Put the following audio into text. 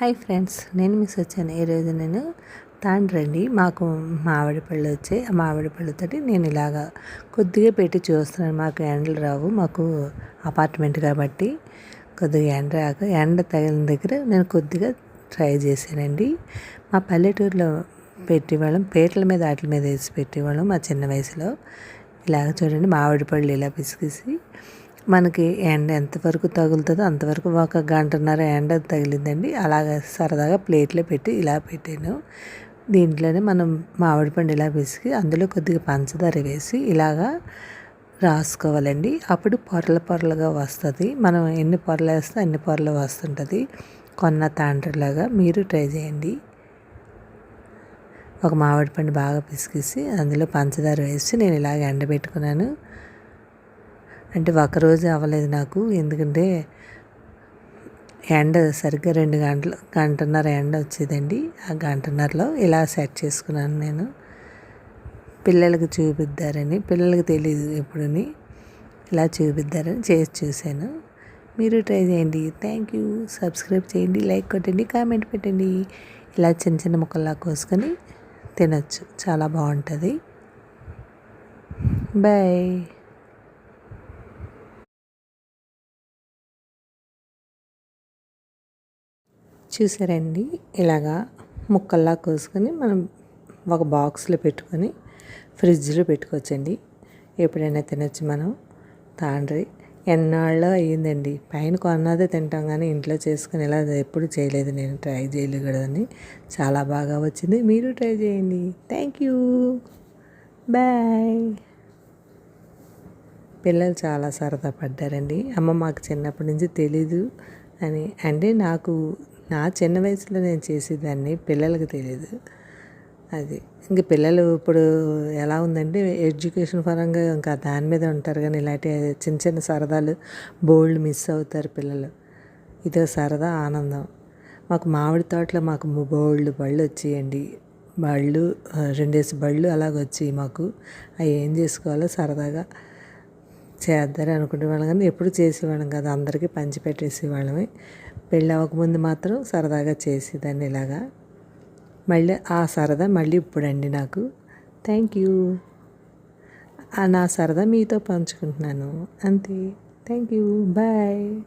Hi friends నేను miss వచ్చాను ఈరోజు నేను తాండ్రండి. మాకు మామిడి పళ్ళు వచ్చాయి. ఆ మామిడి పళ్ళతోటి నేను ఇలాగా కొద్దిగా పెట్టి చూస్తున్నాను. మాకు ఎండలు రావు. మాకు అపార్ట్మెంట్ కాబట్టి కొద్దిగా ఎండ రాక ఎండ తగిలిన దగ్గర నేను కొద్దిగా ట్రై చేశానండి. మా పల్లెటూరులో పెట్టేవాళ్ళం. పేటల మీద వాటి మీద వేసి పెట్టేవాళ్ళం మా చిన్న వయసులో. ఇలాగ చూడండి మామిడి పళ్ళు ఇలా పిసికేసి మనకి ఎండ ఎంతవరకు తగులుతుందో అంతవరకు ఒక గంటన్నర ఎండ తగిలిందండి. అలాగ సరదాగా ప్లేట్లో పెట్టి ఇలా పెట్టాను. దీంట్లోనే మనం మామిడి పండు ఇలా పిసికి అందులో కొద్దిగా పంచదార వేసి ఇలాగా రాసుకోవాలండి. అప్పుడు పొరల పొరలుగా వస్తుంది. మనం ఎన్ని పొరలు వేస్తే అన్ని పొరలు వస్తుంటుంది. కొన్న తాండ్రలాగా మీరు ట్రై చేయండి. ఒక మామిడి పండు బాగా పిసికేసి అందులో పంచదార వేసి నేను ఇలాగ ఎండబెట్టుకున్నాను. అంటే ఒకరోజు అవ్వలేదు నాకు. ఎందుకంటే ఎండ సరిగ్గా రెండు గంటలు గంటన్నర ఎండ వచ్చేదండి. ఆ గంటన్నరలో ఇలా సెట్ చేసుకున్నాను నేను. పిల్లలకు చూపిద్దారని పిల్లలకి తెలియదు ఎప్పుడని ఇలా చూపిద్దారని చేసి చూశాను. మీరు ట్రై చేయండి. Thank you. సబ్స్క్రైబ్ చేయండి లైక్ కొట్టండి కామెంట్ పెట్టండి. ఇలా చిన్న చిన్న ముక్కల్లా కోసుకొని తినచ్చు. చాలా బాగుంటుంది. బాయ్. చూసారండి? ఇలాగా ముక్కల్లా కోసుకొని మనం ఒక బాక్స్లో పెట్టుకొని ఫ్రిడ్జ్లో పెట్టుకోవచ్చండి. ఎప్పుడైనా తినొచ్చు మనం. తాండ్రి. ఎన్నాళ్ళు అయ్యిందండి. పైన కొన్నదే తింటాం కానీ ఇంట్లో చేసుకుని ఇలా ఎప్పుడు చేయలేదు. నేను ట్రై చేయలేకూడదని చాలా బాగా వచ్చింది. మీరు ట్రై చేయండి. Thank you. బాయ్. పిల్లలు చాలా సరదా పడ్డారండి. అమ్మ మాకు చిన్నప్పటి నుంచి తెలీదు అని. అంటే నాకు నా చిన్న వయసులో నేను చేసేదాన్ని పిల్లలకి తెలియదు. అది ఇంక పిల్లలు ఇప్పుడు ఎలా ఉందంటే ఎడ్యుకేషన్ పరంగా ఇంకా దాని మీద ఉంటారు కానీ ఇలాంటి చిన్న చిన్న సరదాలు బోల్డ్ మిస్ అవుతారు పిల్లలు. ఇదో సరదా ఆనందం. మాకు మామిడి తోటలో మాకు బోల్డ్ బళ్ళు వచ్చేయండి. బళ్ళు రెండేసి బళ్ళు అలాగ మాకు. అవి ఏం చేసుకోవాలో సరదాగా చేద్దారు అనుకునే వాళ్ళం కానీ ఎప్పుడు చేసేవాళ్ళం కాదు. అందరికీ పంచిపెట్టేసేవాళ్ళమే పెళ్ళి అవ్వకముందు మాత్రం సరదాగా చేసేదాన్ని ఇలాగా. మళ్ళీ ఆ సరదా మళ్ళీ ఇప్పుడండి నాకు. థ్యాంక్ యూ నా సరదా మీతో పంచుకుంటున్నాను. అంతే. Thank you bye